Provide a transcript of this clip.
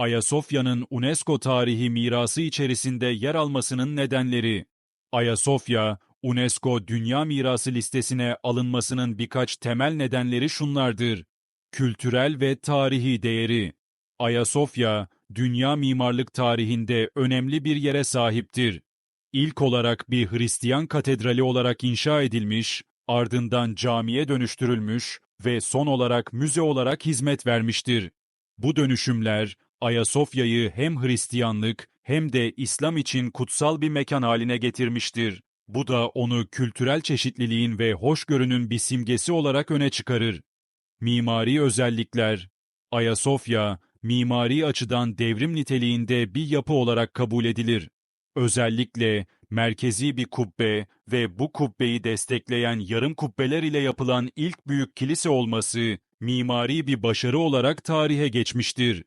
Ayasofya'nın UNESCO tarihi mirası içerisinde yer almasının nedenleri. Ayasofya, UNESCO Dünya Mirası listesine alınmasının birkaç temel nedenleri şunlardır. Kültürel ve tarihi değeri. Ayasofya, dünya mimarlık tarihinde önemli bir yere sahiptir. İlk olarak bir Hristiyan katedrali olarak inşa edilmiş, ardından camiye dönüştürülmüş ve son olarak müze olarak hizmet vermiştir. Bu dönüşümler Ayasofya'yı hem Hristiyanlık hem de İslam için kutsal bir mekan haline getirmiştir. Bu da onu kültürel çeşitliliğin ve hoşgörünün bir simgesi olarak öne çıkarır. Mimari özellikler Ayasofya, mimari açıdan devrim niteliğinde bir yapı olarak kabul edilir. Özellikle merkezi bir kubbe ve bu kubbeyi destekleyen yarım kubbeler ile yapılan ilk büyük kilise olması mimari bir başarı olarak tarihe geçmiştir.